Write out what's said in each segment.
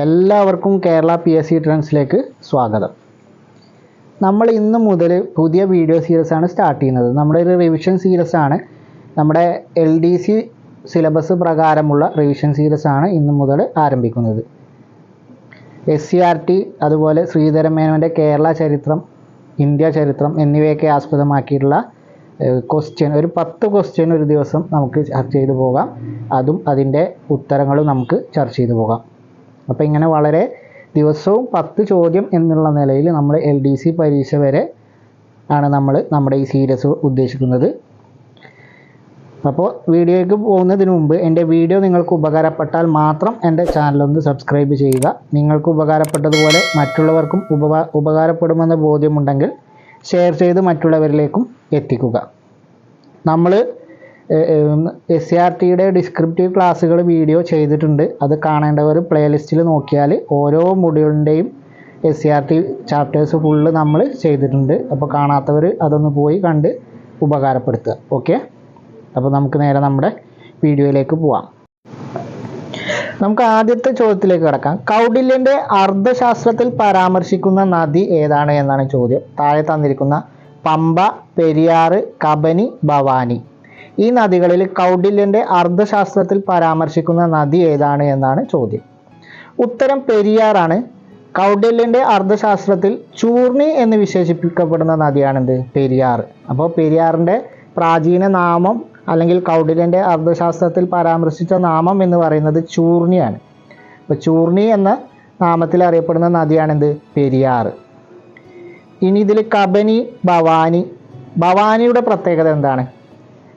എല്ലാവർക്കും Kerala P S C ട്രെൻഡ്സിലേക്ക് സ്വാഗതം. നമ്മൾ ഇന്ന് മുതൽ പുതിയ വീഡിയോ സീരീസ് ആണ് സ്റ്റാർട്ട് ചെയ്യുന്നത്. നമ്മുടെ ഒരു റിവിഷൻ സീരീസ് ആണ്. നമ്മുടെ എൽ ഡി സി സിലബസ് പ്രകാരമുള്ള റിവിഷൻ സീരീസ് ആണ് ഇന്ന് മുതൽ ആരംഭിക്കുന്നത്. എസ് സി ആർ ടി അതുപോലെ ശ്രീധരൻ മേനോന്റെ കേരള ചരിത്രം ഇന്ത്യ ചരിത്രം എന്നിവയൊക്കെ ആസ്പദമാക്കിയിട്ടുള്ള ക്വസ്റ്റ്യൻ ഒരു പത്ത് ക്വസ്റ്റ്യൻ ഒരു ദിവസം നമുക്ക് ചർച്ച ചെയ്തു പോകാം. അതും അതിന്റെ ഉത്തരങ്ങളും നമുക്ക് ചർച്ച ചെയ്തു പോകാം. അപ്പോൾ ഇങ്ങനെ വളരെ ദിവസവും പത്ത് ചോദ്യം എന്നുള്ള നിലയിൽ നമ്മൾ എൽ ഡി സി പരീക്ഷ വരെ ആണ് നമ്മൾ നമ്മുടെ ഈ സീരീസ് ഉദ്ദേശിക്കുന്നത്. അപ്പോൾ വീഡിയോയ്ക്ക് പോകുന്നതിന് മുമ്പ് എന്റെ വീഡിയോ നിങ്ങൾക്ക് ഉപകാരപ്പെട്ടാൽ മാത്രം എന്റെ ചാനലൊന്ന് സബ്സ്ക്രൈബ് ചെയ്യുക. നിങ്ങൾക്ക് ഉപകാരപ്പെട്ടതുപോലെ മറ്റുള്ളവർക്കും ഉപകാ ഉപകാരപ്പെടുമെന്ന ബോധ്യമുണ്ടെങ്കിൽ ഷെയർ ചെയ്ത് മറ്റുള്ളവരിലേക്കും എത്തിക്കുക. നമ്മൾ എസ് സി ആർ ടിയുടെ ഡിസ്ക്രിപ്റ്റീവ് ക്ലാസ്സുകൾ വീഡിയോ ചെയ്തിട്ടുണ്ട്. അത് കാണേണ്ടവർ പ്ലേലിസ്റ്റിൽ നോക്കിയാൽ ഓരോ മൊഡ്യൂളിന്റെയും S C R T chapters full നമ്മൾ ചെയ്തിട്ടുണ്ട്. അപ്പോൾ കാണാത്തവർ അതൊന്ന് പോയി കണ്ട് ഉപകാരപ്പെടുത്തുക. ഓക്കെ അപ്പോൾ നമുക്ക് നേരെ നമ്മുടെ വീഡിയോയിലേക്ക് പോവാം. നമുക്ക് ആദ്യത്തെ ചോദ്യത്തിലേക്ക് കിടക്കാം. കൗടില്യന്റെ അർദ്ധശാസ്ത്രത്തിൽ പരാമർശിക്കുന്ന നദി ഏതാണ് എന്നാണ് ചോദ്യം. താഴെ തന്നിരിക്കുന്ന പമ്പ പെരിയാറ് കബനി ഭവാനി. ഈ നദികളിൽ കൗടില്യന്റെ അർദ്ധശാസ്ത്രത്തിൽ പരാമർശിക്കുന്ന നദി ഏതാണ് എന്നാണ് ചോദ്യം. ഉത്തരം പെരിയാറാണ്. കൗടില്യന്റെ അർദ്ധശാസ്ത്രത്തിൽ ചൂർണി എന്ന് വിശേഷിപ്പിക്കപ്പെടുന്ന നദിയാണെന്ത്? പെരിയാർ. അപ്പോൾ പെരിയാറിന്റെ പ്രാചീന നാമം അല്ലെങ്കിൽ കൗടില്യന്റെ അർദ്ധശാസ്ത്രത്തിൽ പരാമർശിച്ച നാമം എന്ന് പറയുന്നത് ചൂർണിയാണ്. അപ്പോൾ ചൂർണി എന്ന നാമത്തിൽ അറിയപ്പെടുന്ന നദിയാണെന്ത്? പെരിയാർ. ഇനി ഇതിൽ കബനി ഭവാനി. ഭവാനിയുടെ പ്രത്യേകത എന്താണ്?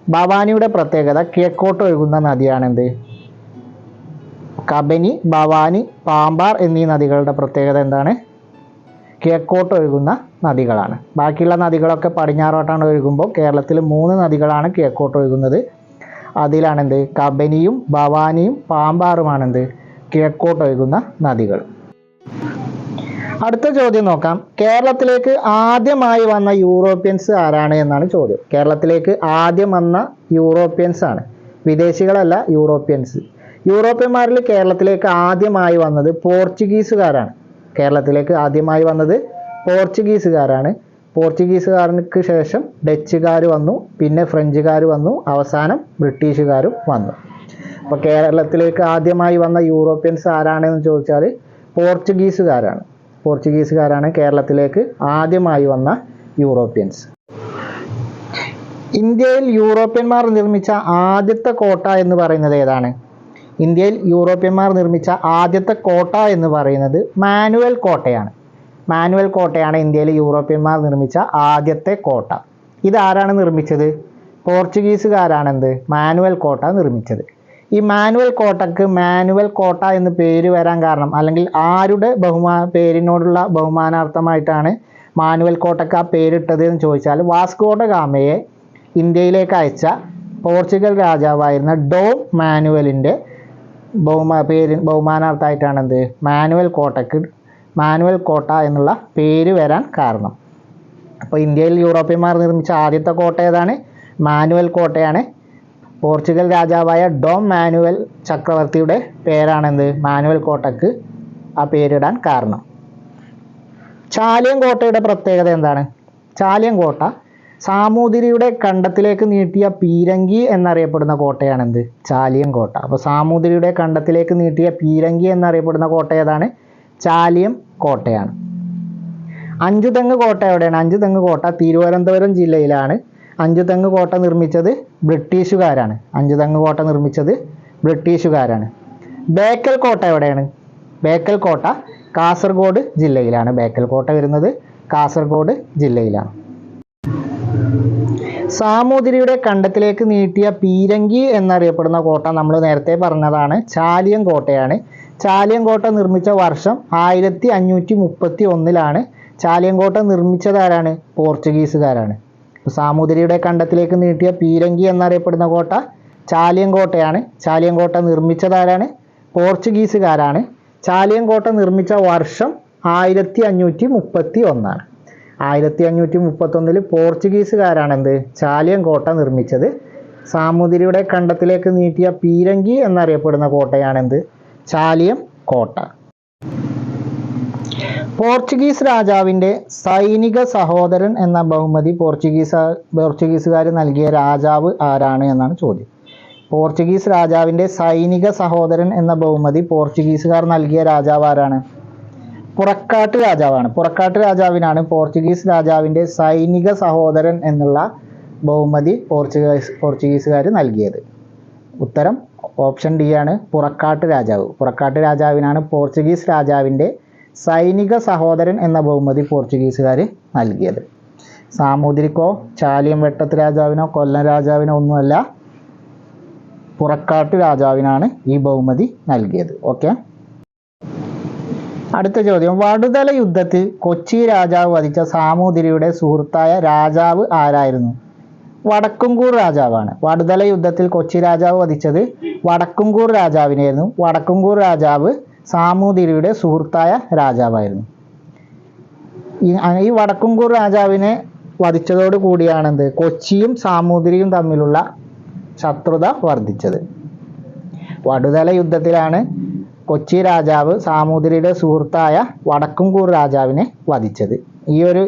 ഭവാനിയുടെ പ്രത്യേകത കിഴക്കോട്ട് ഒഴുകുന്ന നദിയാണെന്ത്? കബനി ഭവാനി പാമ്പാർ എന്നീ നദികളുടെ പ്രത്യേകത എന്താണ്? കിഴക്കോട്ട് ഒഴുകുന്ന നദികളാണ്. ബാക്കിയുള്ള നദികളൊക്കെ പടിഞ്ഞാറോട്ടാണ് ഒഴുകുമ്പോൾ കേരളത്തിൽ മൂന്ന് നദികളാണ് കിഴക്കോട്ട് ഒഴുകുന്നത്. അതിലാണെന്ത്? കബനിയും ഭവാനിയും പാമ്പാറുമാണെന്ത്? കിഴക്കോട്ട് ഒഴുകുന്ന നദികൾ. അടുത്ത ചോദ്യം നോക്കാം. കേരളത്തിലേക്ക് ആദ്യമായി വന്ന യൂറോപ്യൻസ് ആരാണ് എന്നാണ് ചോദ്യം. കേരളത്തിലേക്ക് ആദ്യം വന്ന യൂറോപ്യൻസ് ആണ്. വിദേശികളല്ല യൂറോപ്യൻസ്. യൂറോപ്യന്മാരിൽ കേരളത്തിലേക്ക് ആദ്യമായി വന്നത് പോർച്ചുഗീസുകാരാണ്. കേരളത്തിലേക്ക് ആദ്യമായി വന്നത് പോർച്ചുഗീസുകാരാണ്. പോർച്ചുഗീസുകാർക്ക് ശേഷം ഡച്ചുകാർ വന്നു പിന്നെ ഫ്രഞ്ചുകാർ വന്നു അവസാനം ബ്രിട്ടീഷുകാരും വന്നു. അപ്പോൾ കേരളത്തിലേക്ക് ആദ്യമായി വന്ന യൂറോപ്യൻസ് ആരാണെന്ന് ചോദിച്ചാൽ പോർച്ചുഗീസുകാരാണ്. പോർച്ചുഗീസുകാരാണ് കേരളത്തിലേക്ക് ആദ്യമായി വന്ന യൂറോപ്യൻസ്. ഇന്ത്യയിൽ യൂറോപ്യന്മാർ നിർമ്മിച്ച ആദ്യത്തെ കോട്ട എന്ന് പറയുന്നത് ഏതാണ്? ഇന്ത്യയിൽ യൂറോപ്യന്മാർ നിർമ്മിച്ച ആദ്യത്തെ കോട്ട എന്ന് പറയുന്നത് മാനുവൽ കോട്ടയാണ്. മാനുവൽ കോട്ടയാണ് ഇന്ത്യയിൽ യൂറോപ്യന്മാർ നിർമ്മിച്ച ആദ്യത്തെ കോട്ട. ഇതാരാണ് നിർമ്മിച്ചത്? പോർച്ചുഗീസുകാരാണെന്ത് മാനുവൽ കോട്ട നിർമ്മിച്ചത്. ഈ മാനുവൽ കോട്ടക്ക് മാനുവൽ കോട്ട എന്ന് പേര് വരാൻ കാരണം അല്ലെങ്കിൽ ആരുടെ ബഹുമാ പേരിനോടുള്ള ബഹുമാനാർത്ഥമായിട്ടാണ് മാനുവൽ കോട്ടക്ക് ആ പേരിട്ടത് എന്ന് ചോദിച്ചാൽ വാസ്കോഡ ഗാമയെ ഇന്ത്യയിലേക്ക് അയച്ച പോർച്ചുഗൽ രാജാവായിരുന്ന ഡോം മാനുവലിന്റെ ബഹുമാ പേര് ബഹുമാനാർത്ഥമായിട്ടാണ് എന്ത് മാനുവൽ കോട്ടക്ക് മാനുവൽ കോട്ട എന്നുള്ള പേര് വരാൻ കാരണം. അപ്പോൾ ഇന്ത്യയിൽ യൂറോപ്യന്മാർ നിർമ്മിച്ച ആദ്യത്തെ കോട്ട ഏതാണ്? മാനുവൽ കോട്ടയാണ്. പോർച്ചുഗൽ രാജാവായ ഡോം മാനുവൽ ചക്രവർത്തിയുടെ പേരാണെന്ത്? മാനുവൽ കോട്ടയ്ക്ക് ആ പേരിടാൻ കാരണം. ചാലിയം കോട്ടയുടെ പ്രത്യേകത എന്താണ്? ചാലിയം കോട്ട സാമൂതിരിയുടെ കണ്ടത്തിലേക്ക് നീട്ടിയ പീരങ്കി എന്നറിയപ്പെടുന്ന കോട്ടയാണെന്ത്? ചാലിയം കോട്ട. അപ്പോൾ സാമൂതിരിയുടെ കണ്ടത്തിലേക്ക് നീട്ടിയ പീരങ്കി എന്നറിയപ്പെടുന്ന കോട്ട ഏതാണ്? ചാലിയം കോട്ടയാണ്. അഞ്ചുതെങ്ങ് കോട്ട എവിടെയാണ്? അഞ്ചുതെങ്ങ് കോട്ട തിരുവനന്തപുരം ജില്ലയിലാണ്. അഞ്ചുതെങ്ങ് കോട്ട നിർമ്മിച്ചത് ബ്രിട്ടീഷുകാരാണ്. അഞ്ചുതെങ്ങ് കോട്ട നിർമ്മിച്ചത് ബ്രിട്ടീഷുകാരാണ്. ബേക്കൽ കോട്ട എവിടെയാണ്? ബേക്കൽ കോട്ട കാസർഗോഡ് ജില്ലയിലാണ്. ബേക്കൽ കോട്ട വരുന്നത് കാസർഗോഡ് ജില്ലയിലാണ്. സാമൂതിരിയുടെ കണ്ടത്തിലേക്ക് നീട്ടിയ പീരങ്കി എന്നറിയപ്പെടുന്ന കോട്ട നമ്മൾ നേരത്തെ പറഞ്ഞതാണ്. ചാലിയം കോട്ടയാണ്. ചാലിയം കോട്ട നിർമ്മിച്ച വർഷം ആയിരത്തി അഞ്ഞൂറ്റി മുപ്പത്തി ഒന്നിലാണ് ചാലിയം കോട്ട നിർമ്മിച്ചതാരാണ് പോർച്ചുഗീസുകാരാണ്. സാമൂതിരിയുടെ കണ്ടത്തിലേക്ക് നീട്ടിയ പീരങ്കി എന്നറിയപ്പെടുന്ന കോട്ട ചാലിയം കോട്ടയാണ്. ചാലിയം കോട്ട നിർമ്മിച്ചതാരാണ്? പോർച്ചുഗീസുകാരാണ്. ചാലിയം കോട്ട നിർമ്മിച്ച വർഷം ആയിരത്തി അഞ്ഞൂറ്റി മുപ്പത്തി ഒന്നാണ് ആയിരത്തി അഞ്ഞൂറ്റി മുപ്പത്തൊന്നിൽ പോർച്ചുഗീസുകാരാണ് എന്ത് ചാലിയം കോട്ട നിർമ്മിച്ചത്. സാമൂതിരിയുടെ കണ്ടത്തിലേക്ക് നീട്ടിയ പീരങ്കി എന്നറിയപ്പെടുന്ന കോട്ടയാണെന്ത്? ചാലിയം കോട്ട. പോർച്ചുഗീസ് രാജാവിന്റെ സൈനിക സഹോദരൻ എന്ന ബഹുമതി പോർച്ചുഗീസ് പോർച്ചുഗീസുകാർ നൽകിയ രാജാവ് ആരാണ് എന്നാണ് ചോദ്യം. പോർച്ചുഗീസ് രാജാവിന്റെ സൈനിക സഹോദരൻ എന്ന ബഹുമതി പോർച്ചുഗീസുകാർ നൽകിയ രാജാവ് ആരാണ്? പുറക്കാട്ട് രാജാവാണ്. പുറക്കാട്ട് രാജാവിനാണ് പോർച്ചുഗീസ് രാജാവിന്റെ സൈനിക സഹോദരൻ എന്നുള്ള ബഹുമതി പോർച്ചുഗീസ് പോർച്ചുഗീസുകാർ നൽകിയത്. ഉത്തരം ഓപ്ഷൻ ഡി ആണ് പുറക്കാട്ട് രാജാവ്. പുറക്കാട്ട് രാജാവിനാണ് പോർച്ചുഗീസ് രാജാവിന്റെ സൈനിക സഹോദരൻ എന്ന ബഹുമതി പോർച്ചുഗീസുകാർ നൽകിയത്. സാമൂതിരിക്കോ ചാലിയം വെട്ടത്ത് രാജാവിനോ കൊല്ലം രാജാവിനോ ഒന്നുമല്ല പുറക്കാട്ട് രാജാവിനാണ് ഈ ബഹുമതി നൽകിയത്. ഓക്കെ അടുത്ത ചോദ്യം. വടുതല യുദ്ധത്തിൽ കൊച്ചി രാജാവ് വധിച്ച സാമൂതിരിയുടെ സുഹൃത്തായ രാജാവ് ആരായിരുന്നു? വടക്കുംകൂർ രാജാവാണ്. വടുതല യുദ്ധത്തിൽ കൊച്ചി രാജാവ് വധിച്ചത് വടക്കുംകൂർ രാജാവിനെയായിരുന്നു. വടക്കുംകൂർ രാജാവ് സാമൂതിരിയുടെ സുഹൃത്തായ രാജാവായിരുന്നു. ഈ വടക്കുംകൂർ രാജാവിനെ വധിച്ചതോടു കൂടിയാണ് എന്ത് കൊച്ചിയും സാമൂതിരിയും തമ്മിലുള്ള ശത്രുത വർദ്ധിച്ചത്. വടുതല യുദ്ധത്തിലാണ് കൊച്ചി രാജാവ് സാമൂതിരിയുടെ സുഹൃത്തായ വടക്കുംകൂർ രാജാവിനെ വധിച്ചത്. ഈ ഒരു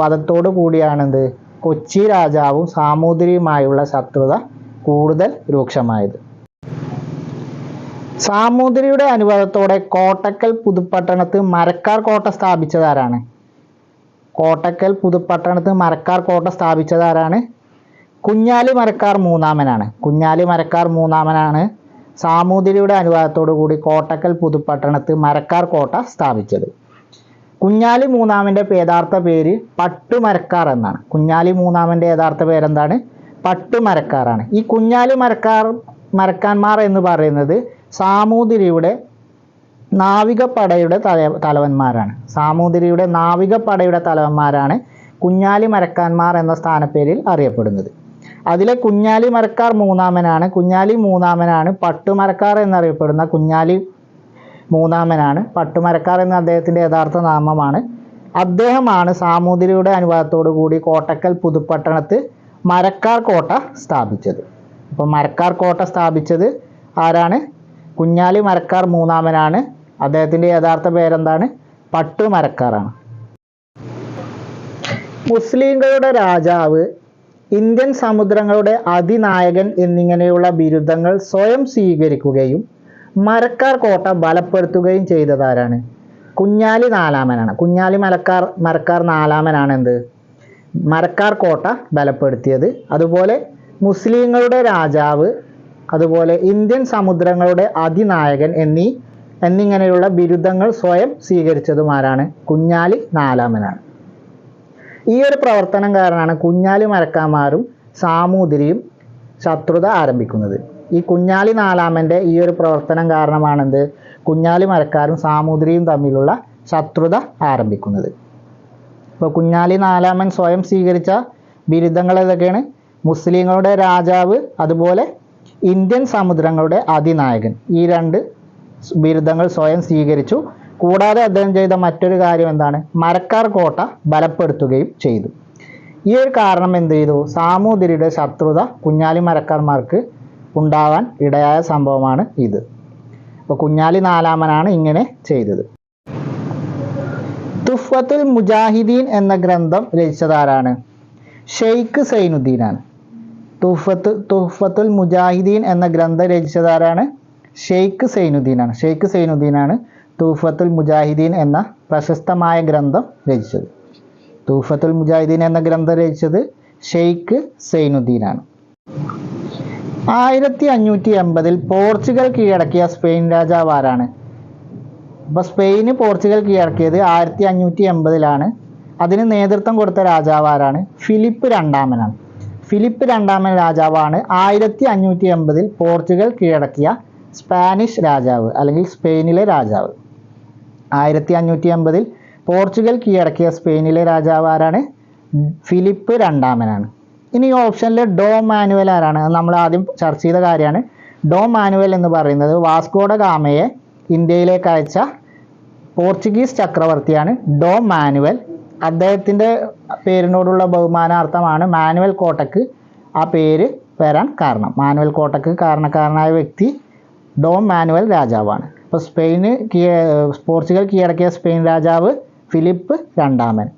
വധത്തോടു കൂടിയാണ് എന്ത് കൊച്ചി രാജാവും സാമൂതിരിയുമായുള്ള ശത്രുത കൂടുതൽ രൂക്ഷമായത്. സാമൂതിരിയുടെ അനുവാദത്തോടെ കോട്ടക്കൽ പുതുപ്പട്ടണത്ത് മരക്കാർ കോട്ട സ്ഥാപിച്ചതാരാണ്? കോട്ടക്കൽ പുതുപ്പട്ടണത്ത് മരക്കാർ കോട്ട സ്ഥാപിച്ചതാരാണ്? കുഞ്ഞാലി മരക്കാർ മൂന്നാമനാണ്. കുഞ്ഞാലി മരക്കാർ മൂന്നാമനാണ് സാമൂതിരിയുടെ അനുവാദത്തോടു കൂടി കോട്ടക്കൽ പുതുപ്പട്ടണത്ത് മരക്കാർ കോട്ട സ്ഥാപിച്ചത്. കുഞ്ഞാലി മൂന്നാമന്റെ യഥാർത്ഥ പേര് പട്ടുമരക്കാർ എന്നാണ്. കുഞ്ഞാലി മൂന്നാമന്റെ യഥാർത്ഥ പേരെന്താണ്? പട്ടുമരക്കാറാണ് ഈ കുഞ്ഞാലി മരക്കാർ മരക്കാന്മാർ എന്ന് പറയുന്നത് സാമൂതിരിയുടെ നാവികപ്പടയുടെ തല തലവന്മാരാണ്. സാമൂതിരിയുടെ നാവികപ്പടയുടെ തലവന്മാരാണ് കുഞ്ഞാലി മരക്കാന്മാർ എന്ന സ്ഥാനപ്പേരിൽ അറിയപ്പെടുന്നത്. അതിലെ കുഞ്ഞാലി മരക്കാർ മൂന്നാമനാണ്. കുഞ്ഞാലി മൂന്നാമനാണ് പട്ടുമരക്കാർ എന്നറിയപ്പെടുന്ന കുഞ്ഞാലി മൂന്നാമനാണ് പട്ടുമരക്കാർ എന്ന അദ്ദേഹത്തിന്റെ യഥാർത്ഥ നാമമാണ്. അദ്ദേഹമാണ് സാമൂതിരിയുടെ അനുവാദത്തോടു കൂടി കോട്ടക്കൽ പുതുപ്പട്ടണത്ത് മരക്കാർ കോട്ട സ്ഥാപിച്ചത്. അപ്പോൾ മരക്കാർ കോട്ട സ്ഥാപിച്ചത് ആരാണ്? കുഞ്ഞാലി മരക്കാർ മൂന്നാമനാണ്. അദ്ദേഹത്തിന്റെ യഥാർത്ഥ പേരെന്താണ്? പട്ടു മരക്കാറാണ്. മുസ്ലിങ്ങളുടെ രാജാവ് ഇന്ത്യൻ സമുദ്രങ്ങളുടെ അതിനായകൻ എന്നിങ്ങനെയുള്ള ബിരുദങ്ങൾ സ്വയം സ്വീകരിക്കുകയും മരക്കാർ കോട്ട ബലപ്പെടുത്തുകയും ചെയ്തതാരാണ്? കുഞ്ഞാലി നാലാമനാണ്. കുഞ്ഞാലി മലക്കാർ മരക്കാർ നാലാമനാണ് എന്ത് മരക്കാർ കോട്ട ബലപ്പെടുത്തിയത്. അതുപോലെ മുസ്ലിങ്ങളുടെ രാജാവ് അതുപോലെ ഇന്ത്യൻ സമുദ്രങ്ങളുടെ അതിനായകൻ എന്നീ എന്നിങ്ങനെയുള്ള ബിരുദങ്ങൾ സ്വയം സ്വീകരിച്ചതുമാരാണ് കുഞ്ഞാലി നാലാമനാണ്. ഈ ഒരു പ്രവർത്തനം കാരണമാണ് കുഞ്ഞാലി മരക്കാമാരും സാമൂതിരിയും ശത്രുത ആരംഭിക്കുന്നത്. ഈ കുഞ്ഞാലി നാലാമന്റെ ഈ ഒരു പ്രവർത്തനം കാരണമാണെന്ത്? കുഞ്ഞാലി മരക്കാരും സാമൂതിരിയും തമ്മിലുള്ള ശത്രുത ആരംഭിക്കുന്നത്. ഇപ്പോൾ കുഞ്ഞാലി നാലാമൻ സ്വയം സ്വീകരിച്ച ബിരുദങ്ങൾ ഏതൊക്കെയാണ്? മുസ്ലിങ്ങളുടെ രാജാവ് അതുപോലെ ഇന്ത്യൻ സമുദ്രങ്ങളുടെ അതിനായകൻ ഈ രണ്ട് ബിരുദങ്ങൾ സ്വയം സ്വീകരിച്ചു. കൂടാതെ അദ്ദേഹം ചെയ്ത മറ്റൊരു കാര്യം എന്താണ്? മരക്കാർ കോട്ട ബലപ്പെടുത്തുകയും ചെയ്തു. ഈ ഒരു കാരണം എന്ത് ചെയ്തു? സാമൂതിരിയുടെ ശത്രുത കുഞ്ഞാലി മരക്കാർമാർക്ക് ഉണ്ടാവാൻ ഇടയായ സംഭവമാണ് ഇത്. അപ്പോൾ കുഞ്ഞാലി നാലാമനാണ് ഇങ്ങനെ ചെയ്തത്. തുഫത്തുൽ മുജാഹിദീൻ എന്ന ഗ്രന്ഥം രചിച്ചതാരാണ്? ഷെയ്ഖ് സൈനുദ്ദീനാണ്. തുഫത്ത് തുഹഫത്തുൽ മുജാഹിദീൻ എന്ന ഗ്രന്ഥം രചിച്ചതാരാണ്? ഷെയ്ഖ് സൈനുദ്ദീനാണ്. ഷെയ്ഖ് സൈനുദ്ദീനാണ് തൂഫത്തുൽ മുജാഹിദീൻ എന്ന പ്രശസ്തമായ ഗ്രന്ഥം രചിച്ചത്. തൂഫത്തുൽ മുജാഹിദീൻ എന്ന ഗ്രന്ഥം രചിച്ചത് ഷെയ്ഖ് സൈനുദ്ദീനാണ്. ആയിരത്തി അഞ്ഞൂറ്റി എൺപതിൽ പോർച്ചുഗൽ കീഴടക്കിയ സ്പെയിൻ രാജാവ് ആരാണ്? അപ്പോൾ സ്പെയിന് പോർച്ചുഗൽ കീഴടക്കിയത് ആയിരത്തി അഞ്ഞൂറ്റി എൺപതിലാണ് അതിന് നേതൃത്വം കൊടുത്ത രാജാവ് ആരാണ്? ഫിലിപ്പ് രണ്ടാമനാണ്. ഫിലിപ്പ് രണ്ടാമൻ രാജാവാണ്. ആയിരത്തി അഞ്ഞൂറ്റി എൺപതിൽ പോർച്ചുഗൽ കീഴടക്കിയ സ്പാനിഷ് രാജാവ് അല്ലെങ്കിൽ സ്പെയിനിലെ രാജാവ്. ആയിരത്തി അഞ്ഞൂറ്റി എൺപതിൽ പോർച്ചുഗൽ കീഴടക്കിയ സ്പെയിനിലെ രാജാവ് ആരാണ്? ഫിലിപ്പ് രണ്ടാമനാണ്. ഇനി ഈ ഓപ്ഷനിൽ ഡോ മാനുവൽ ആരാണ്? നമ്മൾ ആദ്യം ചർച്ച ചെയ്ത കാര്യമാണ്. ഡോ മാനുവൽ എന്ന് പറയുന്നത് വാസ്കോഡ ഗാമയെ ഇന്ത്യയിലേക്ക് അയച്ച പോർച്ചുഗീസ് ചക്രവർത്തിയാണ് ഡോ മാനുവൽ. അദ്ദേഹത്തിന്റെ പേരിനോടുള്ള ബഹുമാനാർത്ഥമാണ് മാനുവൽ കോട്ടക്ക് ആ പേര് വരാൻ കാരണം. മാനുവൽ കോട്ടക്ക് കാരണക്കാരനായ വ്യക്തി ഡോം മാനുവൽ രാജാവാണ്. അപ്പോൾ സ്പെയിന് പോർച്ചുഗൽ കീഴടക്കിയ സ്പെയിൻ രാജാവ് ഫിലിപ്പ് രണ്ടാമൻ.